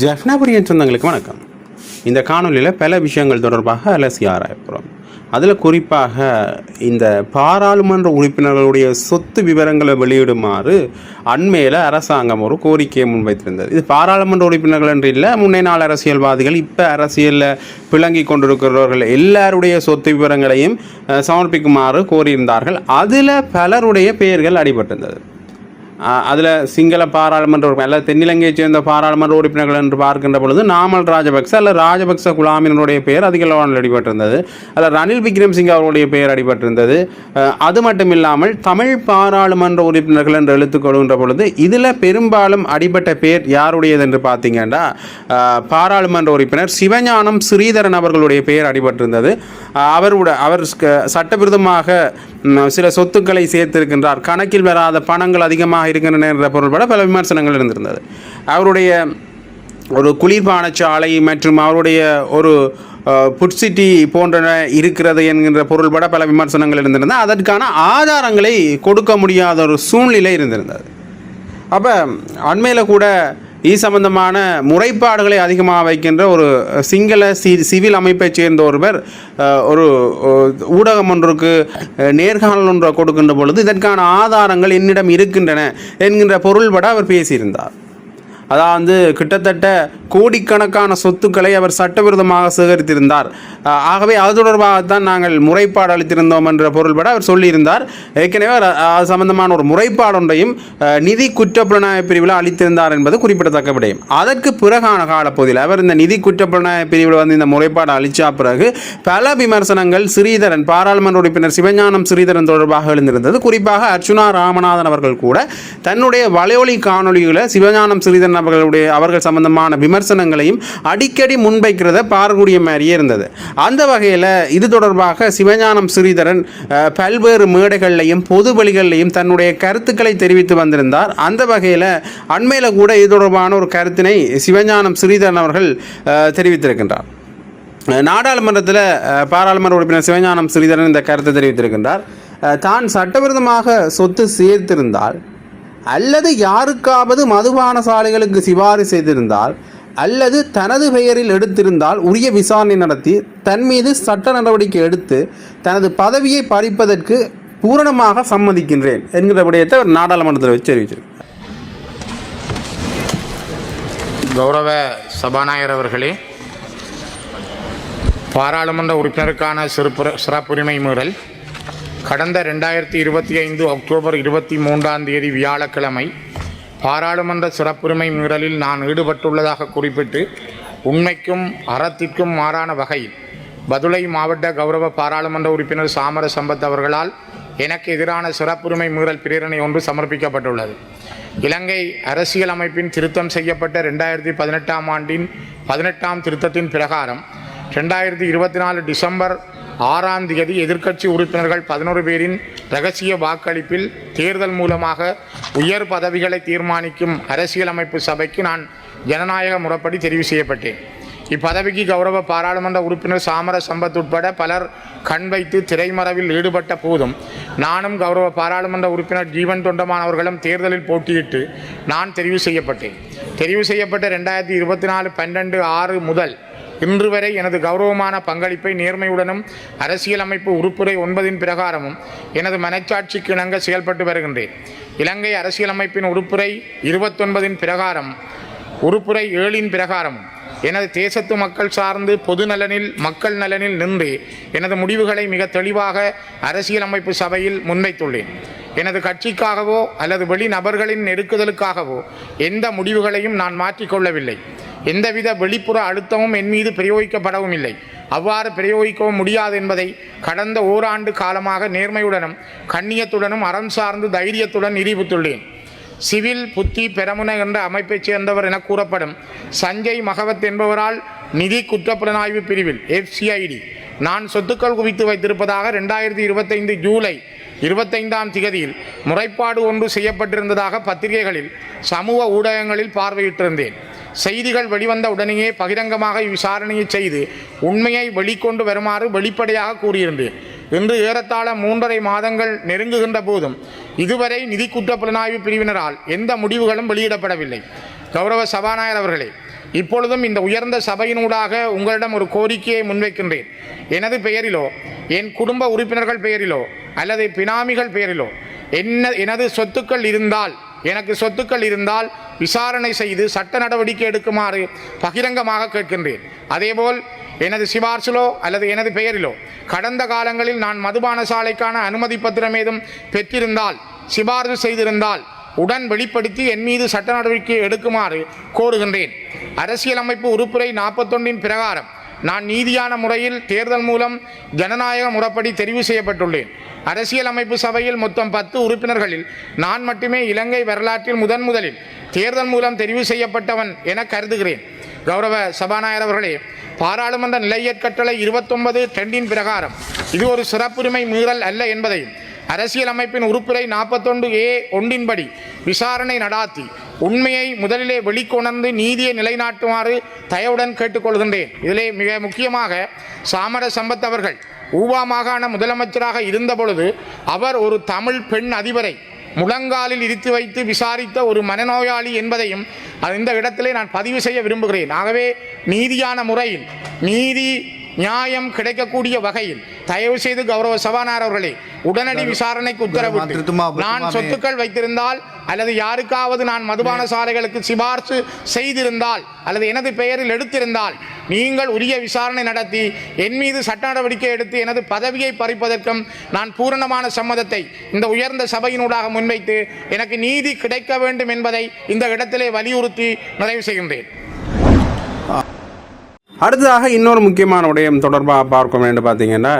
ஜெஃப்னாபுரியன் சொந்தங்களுக்கு வணக்கம். இந்த காணொலியில் பல விஷயங்கள் தொடர்பாக அலசி ஆராயப்போகிறோம் அதில் குறிப்பாக இந்த பாராளுமன்ற உறுப்பினர்களுடைய சொத்து விவரங்களை வெளியிடுமாறு அண்மையில் அரசாங்கம் ஒரு கோரிக்கையை முன்வைத்திருந்தது. இது பாராளுமன்ற உறுப்பினர்கள் என்று இல்லை முன்னே நாள் அரசியல்வாதிகள் இப்போ அரசியலில் பிளங்கி கொண்டிருக்கிறவர்கள் எல்லாருடைய சொத்து விவரங்களையும் சமர்ப்பிக்குமாறு கோரியிருந்தார்கள். அதில் பலருடைய பெயர்கள் அடிபட்டிருந்தது. அதில் சிங்கள பாராளுமன்ற உறுப்பினர் அல்லது தென்னிலங்கையைச் சேர்ந்த பாராளுமன்ற உறுப்பினர்கள் என்று பார்க்கின்ற பொழுது நாமல் ராஜபக்ச அல்ல ராஜபக்ச குலாமினுடைய பெயர் அதிக அளவில் அடிபட்டிருந்தது. அல்ல ரணில் விக்ரம்சிங் அவருடைய பெயர் அடிபட்டிருந்தது. அது மட்டும் இல்லாமல் தமிழ் பாராளுமன்ற உறுப்பினர்கள் என்று எழுத்துக்கொள்கின்ற பொழுது இதில் பெரும்பாலும் அடிபட்ட பெயர் யாருடையது என்று பார்த்தீங்கன்னா பாராளுமன்ற உறுப்பினர் சிவஞானம் ஸ்ரீதரன் அவர்களுடைய பெயர் அடிபட்டிருந்தது. அவருடைய அவர் ஸ்க- சட்டவிரோதமாக சில சொத்துக்களை சேர்த்திருக்கின்றார். கணக்கில் வராத பணங்கள் அதிகமாக இருக்கின்றன என்ற பொருள்பட பல விமர்சனங்கள் இருந்திருந்தது. அவருடைய ஒரு குளிர்பானச்சாலை மற்றும் அவருடைய ஒரு புட் சிட்டி போன்றன இருக்கிறது என்கின்ற பொருள்பட பல விமர்சனங்கள் இருந்திருந்தது அதற்கான ஆதாரங்களை கொடுக்க முடியாத ஒரு சூழ்நிலை இருந்திருந்தது. அப்போ அண்மையில் கூட இது சம்பந்தமான முறைப்பாடுகளை அதிகமாக வைக்கின்ற ஒரு சிங்கள சி சிவில் அமைப்பைச் சேர்ந்த ஒருவர் ஒரு ஊடகம் ஒன்றுக்கு நேர்காணல் ஒன்றை கொடுக்கின்ற பொழுது இதற்கான ஆதாரங்கள் என்னிடம் இருக்கின்றன என்கின்ற பொருள்பட அவர் பேசியிருந்தார். அதாவது கிட்டத்தட்ட கோடிக்கணக்கான சொத்துக்களை அவர் சட்டவிரோதமாக சேகரித்திருந்தார். ஆகவே அது தொடர்பாகத்தான் நாங்கள் முறைப்பாடு அளித்திருந்தோம் என்ற பொருள்பட அவர் சொல்லியிருந்தார். ஏற்கனவே அவர் அது சம்பந்தமான ஒரு முறைப்பாடொன்றையும் நிதி குற்றப்புலனாய பிரிவில் அளித்திருந்தார் என்பது குறிப்பிடத்தக்க விடயம். அதற்கு பிறகான காலப்பகுதியில் அவர் இந்த நிதி குற்றப்புலனாய பிரிவில் வந்து இந்த முறைப்பாடு அளித்த பிறகு பல விமர்சனங்கள் ஸ்ரீதரன் பாராளுமன்ற உறுப்பினர் சிவஞானம் ஸ்ரீதரன் தொடர்பாக எழுந்திருந்தது. குறிப்பாக அர்ச்சுனா ராமநாதன் அவர்கள் கூட தன்னுடைய வலையொலி காணொலிகளை சிவஞானம் ஸ்ரீதரன் அவர்களுடைய அவர்கள் சம்பந்தமான விமர்சனங்களையும் அடிக்கடி முன்வைக்கிறத பார்க்கக்கூடிய மாதிரியே இருந்தது. அந்த வகையில் இது தொடர்பாக சிவஞானம் ஸ்ரீதரன் பல்வேறு மேடைகள்லையும் பொது வழிகள்லையும் தன்னுடைய கருத்துக்களை தெரிவித்து வந்திருந்தார். அந்த வகையில் அண்மையில் கூட இது தொடர்பான ஒரு கருத்தினை சிவஞானம் ஸ்ரீதரன் அவர்கள் தெரிவித்திருக்கின்றார். நாடாளுமன்றத்தில் பாராளுமன்ற உறுப்பினர் சிவஞானம் ஸ்ரீதரன் இந்த கருத்தை தெரிவித்திருக்கின்றார். தான் சட்டவிரோதமாக சொத்து சேர்த்திருந்தால் அல்லது யாருக்காவது மதுபான சாலைகளுக்கு சிபாரிசு செய்திருந்தால் அல்லது தனது பெயரில் எடுத்திருந்தால் உரிய விசாரணை நடத்தி தன் மீது சட்ட நடவடிக்கை எடுத்து தனது பதவியை பறிப்பதற்கு பூரணமாக சம்மதிக்கின்றேன் என்கிற விடயத்தை ஒரு நாடாளுமன்றத்தில் வச்சு அறிவிச்சிருக்கு கௌரவ சபாநாயகர் அவர்களே பாராளுமன்ற உறுப்பினருக்கான சிறப்பு சிறப்புரிமை மீறல் கடந்த ரெண்டாயிரத்தி இருபத்தி ஐந்து அக்டோபர் இருபத்தி மூன்றாம் தேதி வியாழக்கிழமை பாராளுமன்ற சிறப்புரிமை மீறலில் நான் ஈடுபட்டுள்ளதாக குறிப்பிட்டு உண்மைக்கும் அறத்திற்கும் மாறான வகையில் பதுளை மாவட்ட கௌரவ பாராளுமன்ற உறுப்பினர் சாமர சம்பத் அவர்களால் எனக்கு எதிரான சிறப்புரிமை மீறல் பிரேரணை ஒன்று சமர்ப்பிக்கப்பட்டுள்ளது. இலங்கை அரசியலமைப்பின் திருத்தம் செய்யப்பட்ட ரெண்டாயிரத்தி பதினெட்டாம் ஆண்டின் பதினெட்டாம் திருத்தத்தின் பிரகாரம் ரெண்டாயிரத்தி இருபத்தி நாலு டிசம்பர் ஆறாம் தேதி எதிர்க்கட்சி உறுப்பினர்கள் பதினோரு பேரின் ரகசிய வாக்களிப்பில் தேர்தல் மூலமாக உயர் பதவிகளை தீர்மானிக்கும் அரசியலமைப்பு சபைக்கு நான் ஜனநாயக முறைப்படி தெரிவு செய்யப்பட்டேன். இப்பதவிக்கு கௌரவ பாராளுமன்ற உறுப்பினர் சாமர சம்பத் உட்பட பலர் கண் வைத்து திரைமறைவில் ஈடுபட்ட போதும் நானும் கௌரவ பாராளுமன்ற உறுப்பினர் ஜீவன் தொண்டமான் அவர்களும் தேர்தலில் போட்டியிட்டு நான் தெரிவு செய்யப்பட்டேன். தெரிவு செய்யப்பட்ட ரெண்டாயிரத்தி இருபத்தி நாலு பன்னெண்டு ஆறு முதல் இன்று வரை எனது கௌரவமான பங்களிப்பை நேர்மையுடனும் அரசியலமைப்பு உறுப்புரை ஒன்பதின் பிரகாரமும் எனது மனச்சாட்சிக்கு இணங்க செயல்பட்டு வருகின்றேன். இலங்கை அரசியலமைப்பின் உறுப்புரை இருபத்தொன்பதின் பிரகாரம் உறுப்புரை ஏழின் பிரகாரம் எனது தேசத்து மக்கள் சார்ந்து பொது நலனில் மக்கள் நலனில் நின்று எனது முடிவுகளை மிக தெளிவாக அரசியலமைப்பு சபையில் முன்வைத்துள்ளேன். எனது கட்சிக்காகவோ அல்லது வெளிநபர்களின் நெருக்குதலுக்காகவோ எந்த முடிவுகளையும் நான் மாற்றிக்கொள்ளவில்லை. எந்தவித வெளிப்புற அழுத்தமும் என் மீது பிரயோகிக்கப்படவும் இல்லை அவ்வாறு பிரயோகிக்கவும் முடியாது என்பதை கடந்த ஓராண்டு காலமாக நேர்மையுடனும் கண்ணியத்துடனும் அறம் சார்ந்து தைரியத்துடன் நிரூபித்துள்ளேன். சிவில் புத்தி பெரமுன என்ற அமைப்பைச் சேர்ந்தவர் என கூறப்படும் சஞ்சய் மகவத் என்பவரால் நிதி குற்றப்புலனாய்வு பிரிவில் எஃப்சிஐடி நான் சொத்துக்கள் குவித்து வைத்திருப்பதாக ரெண்டாயிரத்தி இருபத்தைந்து ஜூலை இருபத்தைந்தாம் திகதியில் முறைப்பாடு ஒன்று செய்யப்பட்டிருந்ததாக பத்திரிகைகளில் சமூக ஊடகங்களில் பார்வையிட்டிருந்தேன். செய்திகள் வெளிவந்த உடனேயே பகிரங்கமாக விசாரணையை செய்து உண்மையை வெளிக்கொண்டு வருமாறு வெளிப்படையாக கூறியிருந்தேன் இன்று ஏறத்தாழ மூன்றரை மாதங்கள் நெருங்குகின்ற போதும் இதுவரை நிதி குற்ற புலனாய்வு பிரிவினரால் எந்த முடிவுகளும் வெளியிடப்படவில்லை. கௌரவ சபாநாயகர் அவர்களே இப்பொழுதும் இந்த உயர்ந்த சபையினூடாக உங்களிடம் ஒரு கோரிக்கையை முன்வைக்கின்றேன். எனது பெயரிலோ என் குடும்ப உறுப்பினர்கள் பெயரிலோ அல்லது பினாமிகள் பெயரிலோ என்ன எனது சொத்துக்கள் இருந்தால் எனக்கு சொத்துக்கள் இருந்தால் விசாரணை செய்து சட்ட நடவடிக்கை எடுக்குமாறு பகிரங்கமாக கேட்கின்றேன். அதேபோல் எனது சிபார்சிலோ அல்லது எனது பெயரிலோ கடந்த காலங்களில் நான் மதுபான சாலைக்கான அனுமதி பத்திரம் ஏதும் பெற்றிருந்தால் சிபார்சு செய்திருந்தால் உடன் வெளிப்படுத்தி என் மீது சட்ட நடவடிக்கை எடுக்குமாறு கோருகின்றேன். அரசியலமைப்பு உறுப்புரை நாற்பத்தொன்றின் பிரகாரம். நான் நீதியான முறையில் தேர்தல் மூலம் ஜனநாயக முறைப்படி தெரிவு செய்யப்பட்டுள்ளேன். அரசியலமைப்பு சபையில் மொத்தம் பத்து உறுப்பினர்களில் நான் மட்டுமே இலங்கை வரலாற்றில் முதன் முதலில் தேர்தல் மூலம் தெரிவு செய்யப்பட்டவன் என கருதுகிறேன். கௌரவ சபாநாயகர் அவர்களே பாராளுமன்ற நிலையற்கட்டளை இருபத்தொன்பது டெண்டின் பிரகாரம். இது ஒரு சிறப்புரிமை மீறல் அல்ல என்பதையும் அரசியலமைப்பின் உறுப்பினை நாற்பத்தொன்று ஏ ஒன்றின்படி விசாரணை நடாத்தி உண்மையை முதலிலே வெளிக்கொணர்ந்து நீதியை நிலைநாட்டுமாறு தயவுடன் கேட்டுக்கொள்கின்றேன். இதிலே மிக முக்கியமாக சாமர சம்பத் அவர்கள் ஊவா மாகாண முதலமைச்சராக இருந்தபொழுது அவர் ஒரு தமிழ் பெண் அதிபரை முழங்காலில் இடித்து வைத்து விசாரித்த ஒரு மனநோயாளி என்பதையும் அது இந்த இடத்திலே நான் பதிவு செய்ய விரும்புகிறேன். ஆகவே நீதியான முறையில் நீதி நியாயம் கிடைக்கக்கூடிய வகையில் தயவு செய்து கௌரவ சபாநாயகர் அவர்களே உடனடி விசாரணைக்கு உத்தரவிட்டு நான். சொத்துக்கள் வைத்திருந்தால் அல்லது யாருக்காவது நான் மதுபான சாலைகளுக்கு சிபார்சு செய்திருந்தால் அல்லது எனது பெயரில் எடுத்திருந்தால் நீங்கள் உரிய விசாரணை நடத்தி என் மீது சட்ட நடவடிக்கை எடுத்து எனது பதவியை பறிப்பதற்கும் நான் பூரணமான சம்மதத்தை இந்த உயர்ந்த சபையினூடாக முன்வைத்து எனக்கு நீதி கிடைக்க வேண்டும் என்பதை இந்த இடத்திலே வலியுறுத்தி நிறைவு செய்கின்றேன் அடுத்ததாக இன்னொரு முக்கியமான விடயம் தொடர்பாக பார்க்க வேண்டும் பார்த்தீங்கன்னா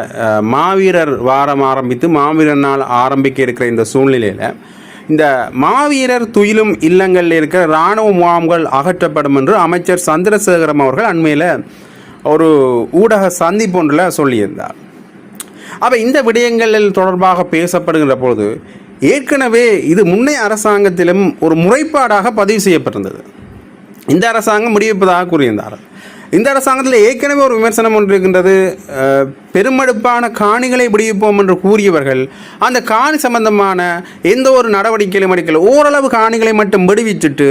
மாவீரர் வாரம் ஆரம்பித்து மாவீரர் நாள் ஆரம்பிக்க இருக்கிற இந்த சூழ்நிலையில் இந்த மாவீரர் துயிலும் இல்லங்களில் இருக்கிற இராணுவ முகாம்கள் அகற்றப்படும் என்று அமைச்சர் சந்திரசேகரம் அவர்கள் அண்மையில் ஒரு ஊடக சந்திப்பு ஒன்றில் சொல்லியிருந்தார். அப்போ இந்த விடயங்களில் தொடர்பாக பேசப்படுகின்ற பொழுது ஏற்கனவே இது முன்னைய அரசாங்கத்திலும் ஒரு முறைப்பாடாக பதிவு செய்யப்பட்டிருந்தது. இந்த அரசாங்கம் முடிவிப்பதாக கூறியிருந்தார் இந்த அரசாங்கத்தில் ஏற்கனவே ஒரு விமர்சனம் ஒன்று இருக்கின்றது. பெருமடுப்பான காணிகளை விடுவிப்போம் என்று கூறியவர்கள் அந்த காணி சம்பந்தமான எந்த ஒரு நடவடிக்கையிலும் எடுக்கல. ஓரளவு காணிகளை மட்டும் விடுவிச்சுட்டு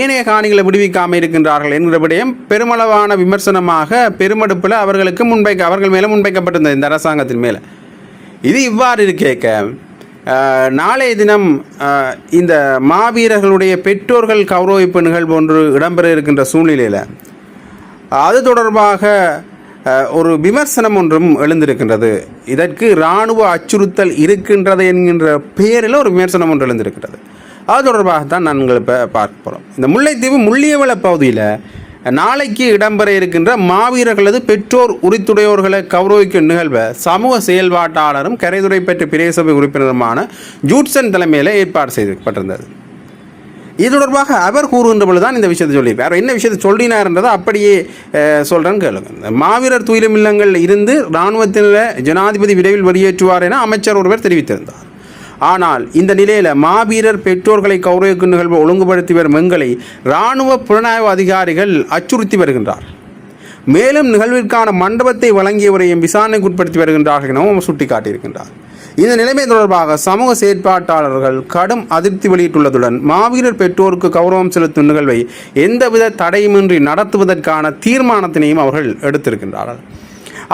ஏனைய காணிகளை விடுவிக்காமல் இருக்கின்றார்கள் என்கிற விடயம் பெருமளவான விமர்சனமாக பெருமடுப்பில் அவர்களுக்கு முன்வைக்க அவர்கள் மேலே முன்வைக்கப்பட்டிருந்தது இந்த அரசாங்கத்தின் மேலே. இது இவ்வாறு இருக்கேக்க நாளைய தினம் இந்த மாவீரர்களுடைய பெற்றோர்கள் கௌரவிப்பு நிகழ்வு ஒன்று இடம்பெற இருக்கின்ற சூழ்நிலையில் அது தொடர்பாக ஒரு விமர்சனம் ஒன்றும் எழுந்திருக்கின்றது. இதற்கு இராணுவ அச்சுறுத்தல் இருக்கின்றது என்கின்ற பெயரில் ஒரு விமர்சனம் ஒன்று எழுந்திருக்கிறது அது தொடர்பாக தான் நாங்கள் இப்போ பார்க்க போகிறோம் இந்த முல்லைத்தீவு முள்ளியவள பகுதியில் நாளைக்கு இடம்பெற இருக்கின்ற மாவீரர்களது பெற்றோர் உரித்துடையோர்களை கௌரவிக்கும் நிகழ்வை சமூக செயல்பாட்டாளரும் கரைதுறை பெற்ற பிரேசபை உறுப்பினருமான ஜூட்சன் தலைமையில் ஏற்பாடு செய்யப்பட்டிருந்தது இது தொடர்பாக அவர் கூறுகின்ற பொழுது தான் இந்த விஷயத்தை சொல்லியிருக்கார் அவர் என்ன விஷயத்தை சொல்லினார்ன்றதை அப்படியே சொல்கிறேன்னு கேளுங்க. மாவீரர் துயிலும் இல்லங்கள் இருந்து இராணுவத்தினர் ஜனாதிபதி விரைவில் வெளியேற்றுவார் என அமைச்சர் ஒருவர் தெரிவித்திருந்தார். ஆனால் இந்த நிலையில் மாவீரர் பெற்றோர்களை கௌரவிக்கும் நிகழ்வை ஒழுங்குபடுத்தி வரும் எங்களை இராணுவ புலனாய்வு அதிகாரிகள் அச்சுறுத்தி வருகின்றார். மேலும் நிகழ்விற்கான மண்டபத்தை வழங்கியவரையும் விசாரணைக்கு உட்படுத்தி வருகின்றார்கள் எனவும் சுட்டிக்காட்டியிருக்கின்றார். இந்த நிலைமை தொடர்பாக சமூக செயற்பாட்டாளர்கள் கடும் அதிருப்தி வெளியிட்டுள்ளதுடன் மாவீரர் பெற்றோருக்கு கௌரவம் செலுத்தும் நிகழ்வை எந்தவித தடையுமின்றி நடத்துவதற்கான தீர்மானத்தினையும் அவர்கள் எடுத்திருக்கின்றார்கள்.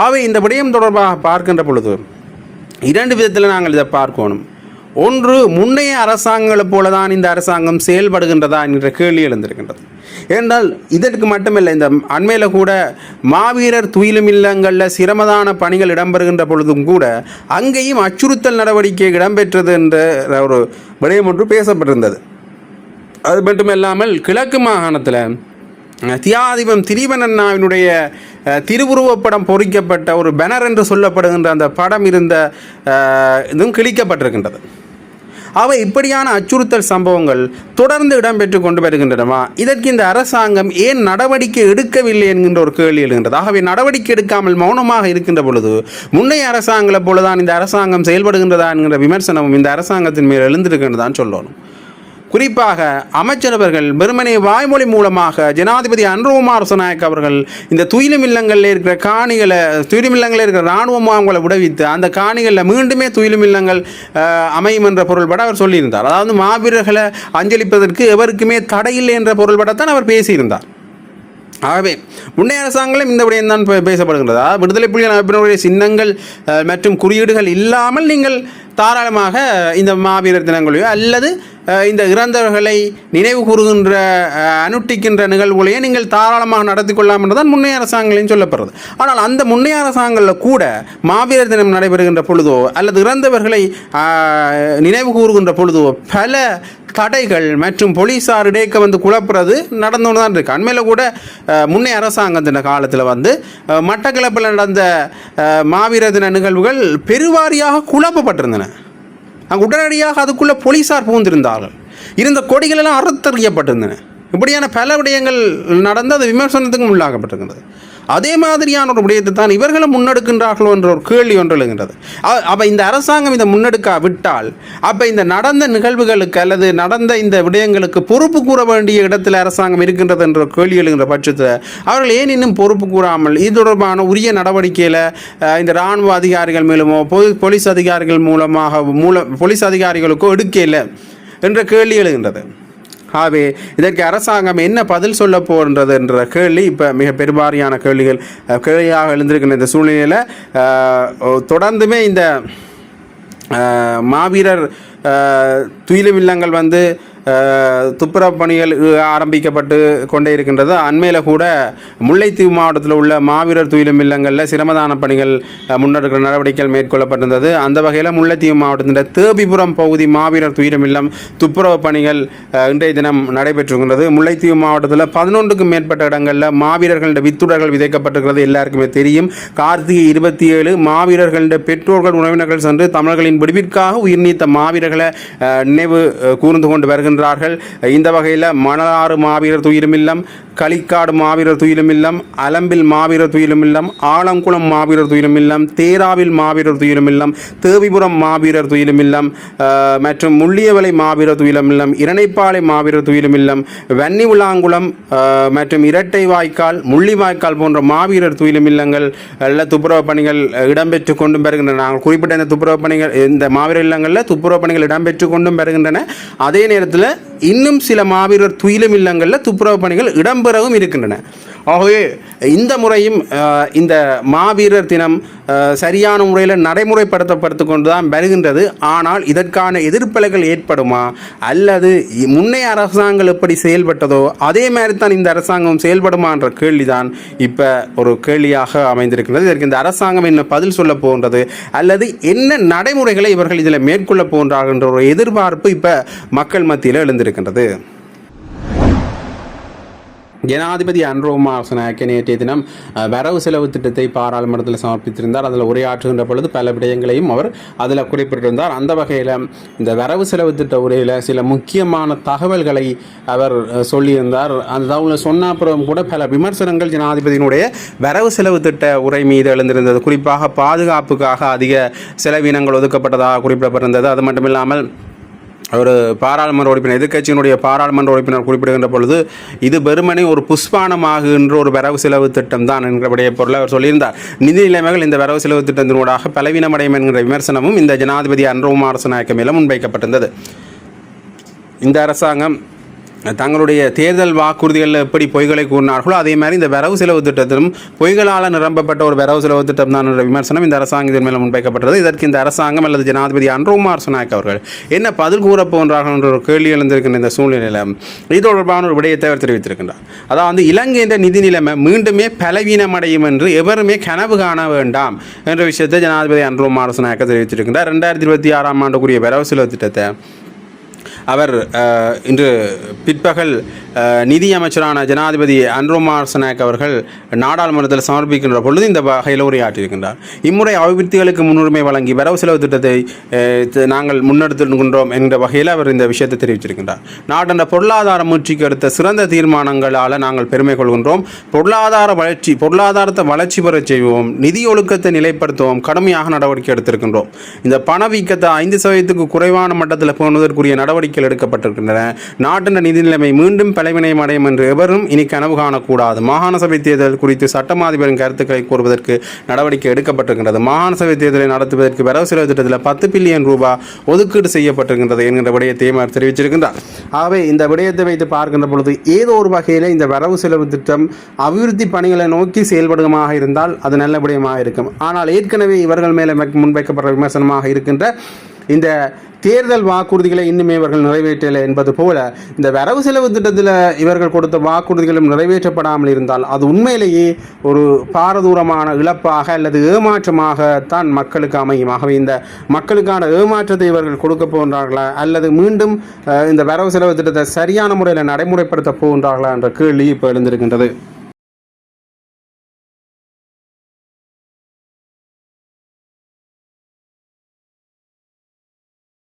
ஆகவே இந்த விடயம் தொடர்பாக பார்க்கின்ற பொழுது இரண்டு விதத்தில் நாங்கள் இதை பார்க்கணும். ஒன்று முன்னைய அரசாங்கங்களைப் போல தான் இந்த அரசாங்கம் செயல்படுகின்றதா என்கிற கேள்வி எழுந்திருக்கின்றது. ஏனென்றால் இதற்கு மட்டுமில்லை இந்த அண்மையில் கூட மாவீரர் துயிலும் இல்லங்களில் சிரமதான பணிகள் இடம்பெறுகின்ற பொழுதும் கூட அங்கேயும் அச்சுறுத்தல் நடவடிக்கை இடம்பெற்றது என்ற ஒரு விடயம் ஒன்று பேசப்பட்டிருந்தது. அது மட்டுமில்லாமல் கிழக்கு மாகாணத்தில் தியாதிபம் திரிவனண்ணாவினுடைய திருவுருவப்படம் பொறிக்கப்பட்ட ஒரு பேனர் என்று சொல்லப்படுகின்ற அந்த படம் இருந்த இதுவும் கிழிக்கப்பட்டிருக்கின்றது. அவை இப்படியான அச்சுறுத்தல் சம்பவங்கள் தொடர்ந்து இடம்பெற்று கொண்டு வருகின்றனவா? இதற்கு இந்த அரசாங்கம் ஏன் நடவடிக்கை எடுக்கவில்லை என்கின்ற ஒரு கேள்வி எழுகின்றது. ஆகவே நடவடிக்கை எடுக்காமல் மௌனமாக இருக்கின்ற பொழுது முன்னைய அரசாங்கங்களைப் போலதான் இந்த அரசாங்கம் செயல்படுகின்றதா என்கிற விமர்சனமும் இந்த அரசாங்கத்தின் மேல் எழுந்திருக்கின்றதான் சொல்லணும். குறிப்பாக அமைச்சரவர்கள் வெறுமனே வாய்மொழி மூலமாக ஜனாதிபதி அன்ருகுமார் சனாயக் அவர்கள் இந்த துயிலும் இல்லங்களில் இருக்கிற காணிகளை துயிலும் இல்லங்களில் இருக்கிற இராணுவ முகாம்களை விடுவித்து அந்த காணிகளில் மீண்டுமே துயிலும் இல்லங்கள் அமையும் என்ற பொருள்பட அவர் சொல்லியிருந்தார். அதாவது மாவீரர்களை அஞ்சலிப்பதற்கு எவருக்குமே தடையில்லை என்ற பொருள்படத்தான் அவர் பேசியிருந்தார். ஆகவே முன்னைய அரசாங்கம் இந்த விடயம் தான் பே- பேசப்படுகின்றது. அதாவது விடுதலை புலிகள் அமைப்பினருடைய சின்னங்கள் மற்றும் குறியீடுகள் இல்லாமல் நீங்கள் தாராளமாக இந்த மாவீரர் தினங்களையோ அல்லது இந்த இறந்தவர்களை நினைவு கூறுகின்ற அனுட்டிக்கின்ற நிகழ்வுகளையே நீங்கள் தாராளமாக நடத்தி கொள்ளலாம் என்றுதான் முன்னைய அரசாங்கங்களையும் சொல்லப்படுறது. ஆனால் அந்த முன்னைய அரசாங்கங்களில் கூட மாவீரர் தினம் நடைபெறுகின்ற பொழுதோ அல்லது இறந்தவர்களை நினைவு கூறுகின்ற பொழுதோ பல தடைகள் மற்றும் போலீஸார் இடைக்க வந்து குழப்புறது நடந்துன்னு தான் இருக்குது அண்மையில் கூட அஹ், முன்னைய அரசாங்கத்தின காலத்தில் வந்து மட்டக்கிழப்பில் நடந்த மாவீர மாவீரர் தின நிகழ்வுகள் பெருவாரியாக குழப்பப்பட்டிருந்தன. அங்கே உடனடியாக அதுக்குள்ளே போலீஸார் புகுந்திருந்தார்கள். இருந்த கொடிகளெல்லாம் அறுத்தறியப்பட்டிருந்தன. இப்படியான பல விடயங்கள் நடந்து அது விமர்சனத்துக்கும் உள்ளாகப்பட்டிருந்தது அதே மாதிரியான ஒரு விடயத்தை தான் இவர்களும் முன்னெடுக்கின்றார்களோ என்ற ஒரு கேள்வி ஒன்று எழுகின்றது. அப்போ இந்த அரசாங்கம் இதை முன்னெடுக்கா விட்டால் அப்போ இந்த நடந்த நிகழ்வுகளுக்கு அல்லது நடந்த இந்த விடயங்களுக்கு பொறுப்பு கூற வேண்டிய இடத்தில் அரசாங்கம் இருக்கின்றது என்ற ஒரு கேள்வி எழுகின்ற பட்சத்தில் அவர்கள் ஏன் இன்னும் பொறுப்பு கூறாமல் இது தொடர்பான உரிய நடவடிக்கையில் இந்த இராணுவ அதிகாரிகள் மூலமோ போலீஸ் அதிகாரிகள் மூலமாக மூலம் போலீஸ் அதிகாரிகளுக்கோ எடுக்கல என்ற கேள்வி எழுகின்றது. ஆகவே இதற்கு அரசாங்கம் என்ன பதில் சொல்ல போன்றது என்ற கேள்வி இப்போ மிக பெருமாரியான கேள்விகள் கேள்வியாக எழுந்திருக்கின்ற இந்த சூழ்நிலையில் தொடர்ந்துமே இந்த மாவீரர் அஹ், துயிலும் இல்லங்கள் வந்து துப்புரவு பணிகள் ஆரம்பிக்கப்பட்டு கொண்டே இருக்கின்றது. அண்மையில் கூட முல்லைத்தீவு மாவட்டத்தில் உள்ள மாவீரர் துயிலும் இல்லங்களில் சிரமதான பணிகள் முன்னெடுக்கிற நடவடிக்கைகள் மேற்கொள்ளப்பட்டிருந்தது. அந்த வகையில் முல்லைத்தீவு மாவட்டத்தின் தேபிபுரம் பகுதி மாவீரர் துயிலும் இல்லம் துப்புரவு பணிகள் இன்றைய தினம் நடைபெற்றிருக்கின்றது. முல்லைத்தீவு மாவட்டத்தில் பதினொன்றுக்கும் மேற்பட்ட இடங்களில் மாவீரர்களுடைய வித்துடர்கள் விதைக்கப்பட்டிருக்கிறது எல்லாருக்குமே தெரியும். கார்த்திகை இருபத்தி ஏழு மாவீரர்களுடைய பெற்றோர்கள் உறவினர்கள் சென்று தமிழர்களின் விடுவிற்காக உயிர் நீத்த மாவீரர்களை நினைவு கூர்ந்து கொண்டு வருகின்ற வருகின்றார்கள் இந்த வகையில் மணலாறு மாவீரர் துயிலுமில்லம் களிக்காடு மாவீரர் துயிலுமில்லம் அலம்பில் மாவீரர் துயிலுமில்லம் ஆலங்குளம் மாவீரர் துயிலுமில்லம் தேராவில் மாவீரர் துயிலுமில்லம் தேவிபுரம் மாவீரர் துயிலுமில்லம் மற்றும் முள்ளியவலை மாவீரர் துயிலுமில்லம் இரணைப்பாலை மாவீரர் துயிலுமில்லம் வன்னி உலாங்குளம் மற்றும் இரட்டை வாய்க்கால் முள்ளிவாய்க்கால் போன்ற மாவீரர் துயிலுமில்லங்கள் எல்லாம் துப்புரவு பணிகள் இடம்பெற்று கொண்டும் வருகின்றன நாங்கள் குறிப்பிட்ட இந்த துப்புரவு பணிகள் இந்த மாவீரர் இல்லங்களில் துப்புரவு பணிகள் இடம்பெற்று கொண்டும் வருகின்றன அதே நேரத்தில் இன்னும் சில மாவீரர் துயிலும் இல்லங்களில் துப்புரவு பணிகள் இடம்பெறவும் இருக்கின்றன. ஆகவே இந்த முறையும் இந்த மாவீரர் தினம் சரியான முறையில் நடைமுறைப்படுத்தப்படுத்து கொண்டு தான் வருகின்றது. ஆனால் இதற்கான எதிர்ப்பலைகள் ஏற்படுமா? அல்லது முன்னைய அரசாங்கம் எப்படி செயல்பட்டதோ அதே மாதிரி தான் இந்த அரசாங்கம் செயல்படுமான்ற கேள்விதான் இப்போ ஒரு கேள்வியாக அமைந்திருக்கிறது இதற்கு இந்த அரசாங்கம் என்ன பதில் சொல்ல போகின்றது? அல்லது என்ன நடைமுறைகளை இவர்கள் இதில் மேற்கொள்ள போகின்றார்கள் என்ற ஒரு எதிர்பார்ப்பு இப்போ மக்கள் மத்தியில் எழுந்திருக்கின்றது. ஜனாதிபதி அன்ரோமா நாயக்க நேற்றைய தினம் வரவு செலவு திட்டத்தை பாராளுமன்றத்தில் சமர்ப்பித்திருந்தார். அதில் உரையாற்றுகின்ற பொழுது பல விடயங்களையும் அவர் அதில் குறிப்பிட்டிருந்தார். அந்த வகையில் இந்த வரவு செலவு திட்ட உரையில் சில முக்கியமான தகவல்களை அவர் சொல்லியிருந்தார். அந்த தகவலை சொன்ன அப்புறம் கூட பல விமர்சனங்கள் ஜனாதிபதியினுடைய வரவு செலவு திட்ட உரை மீது எழுந்திருந்தது. குறிப்பாக பாதுகாப்புக்காக அதிக செலவினங்கள் ஒதுக்கப்பட்டதாக குறிப்பிடப்பட்டிருந்தது. அது மட்டும் இல்லாமல் ஒரு பாராளுமன்ற உறுப்பினர் எதிர்க்கட்சியினுடைய பாராளுமன்ற உறுப்பினர் குறிப்பிடுகின்ற பொழுது இது வெறுமனே ஒரு புஷ்பானமாகுகின்ற ஒரு வரவு செலவு திட்டம் தான் என்கிறபடிய பொருளை அவர் சொல்லியிருந்தார். நிதி நிலைமைகள் இந்த வரவு செலவு திட்டத்தினூடாக பலவீனமடையும் என்கிற விமர்சனமும் இந்த ஜனாதிபதி அன்ரோகுமார் நாயக்க மேலும் முன்வைக்கப்பட்டிருந்தது. இந்த அரசாங்கம் தங்களுடைய தேர்தல் வாக்குறுதிகளில் எப்படி பொய்களை கூறினார்களோ அதே மாதிரி இந்த வரவு செலவு திட்டத்திலும் பொய்களால் நிரம்பப்பட்ட ஒரு வரவு செலவு திட்டம் தான் என்ற விமர்சனம் இந்த அரசாங்கத்தின் மேலே முன்வைக்கப்பட்டது. இதற்கு இந்த அரசாங்கம் அல்லது ஜனாதிபதி அன்ரோகுமார் சுனாக் அவர்கள். என்ன பதில் கூறப் போன்றார்கள் என்ற ஒரு கேள்வி எழுந்திருக்கின்ற இந்த சூழ்நிலையில் இது தொடர்பான ஒரு விடயத்தை அவர் தெரிவித்திருக்கின்றார். அதாவது இலங்கை என்ற நிதி நிலைமை மீண்டுமே பலவீனமடையும் என்று எவருமே கனவு காண வேண்டாம் என்ற விஷயத்தை ஜனாதிபதி அன்ரோகுமார் சுனாக்க தெரிவித்திருக்கின்றார். ரெண்டாயிரத்தி இருபத்தி ஆறாம் ஆண்டுக்குரிய வரவு செலவு திட்டத்தை அவர் இன்று பிற்பகல் நிதியமைச்சரான நிதி அமைச்சரான ஜனாதிபதி அன்ரோமார் சனாக் அவர்கள் நாடாளுமன்றத்தில் சமர்ப்பிக்கின்ற பொழுது இந்த வகையில் உரையாற்றியிருக்கின்றார். இம்முறை அபிவிருத்திகளுக்கு முன்னுரிமை வழங்கி வரவு செலவு திட்டத்தை நாங்கள் முன்னெடுத்துகின்றோம் என்கிற வகையில் அவர் இந்த விஷயத்தை தெரிவித்திருக்கின்றார். நாட்டின் பொருளாதார முயற்சிக்கு அடுத்த சிறந்த தீர்மானங்களால் நாங்கள் பெருமை கொள்கின்றோம். பொருளாதார வளர்ச்சி பொருளாதாரத்தை வளர்ச்சி பெறச் செய்வோம். நிதி ஒழுக்கத்தை நிலைப்படுத்துவோம். கடுமையாக நடவடிக்கை எடுத்திருக்கின்றோம். இந்த பணவீக்கத்தை ஐந்து சதவீதத்துக்கு குறைவான மட்டத்தில் போனதற்குரிய நடவடிக்கை நடவடிக்கைகள் எடுக்கப்பட்டிருக்கின்றன. நாட்டின் நிதி நிலைமை மீண்டும் பலவினயம் அடையும் என்று எவரும் இனி கனவு காணக்கூடாது. மாகாண சபை தேர்தல் குறித்து சட்டமாதிபரின் கருத்துக்களை கூறுவதற்கு நடவடிக்கை எடுக்கப்பட்டிருக்கின்றது. மாகாண சபை தேர்தலை நடத்துவதற்கு வரவு செலவு திட்டத்தில் பத்து பில்லியன் ரூபாய் ஒதுக்கீடு செய்யப்பட்டிருக்கின்றது என்கின்ற விடயத்தை அவர் தெரிவிச்சிருக்கின்றார். ஆகவே இந்த விடயத்தை வைத்து பார்க்கின்ற பொழுது ஏதோ ஒரு வகையில் இந்த வரவு செலவு திட்டம் அபிவிருத்தி பணிகளை நோக்கி செயல்படுமாக இருந்தால் அது நல்ல விடயமாக இருக்கும். ஆனால் ஏற்கனவே இவர்கள் மேலே முன்வைக்கப்பட்ட விமர்சனமாக இருக்கின்ற இந்த தேர்தல் வாக்குறுதிகளை இன்னுமே இவர்கள் நிறைவேற்றலை என்பது போல இந்த வரவு செலவு திட்டத்தில் இவர்கள் கொடுத்த வாக்குறுதிகளும் நிறைவேற்றப்படாமல் இருந்தால் அது உண்மையிலேயே ஒரு பாரதூரமான இழப்பாக அல்லது ஏமாற்றமாகத்தான் மக்களுக்கு அமையும். ஆகவே இந்த மக்களுக்கான ஏமாற்றத்தை இவர்கள் கொடுக்க போகின்றார்களா? அல்லது மீண்டும் இந்த வரவு செலவு திட்டத்தை சரியான முறையில் நடைமுறைப்படுத்த போகின்றார்களா என்ற கேள்வி இப்போ எழுந்திருக்கின்றது.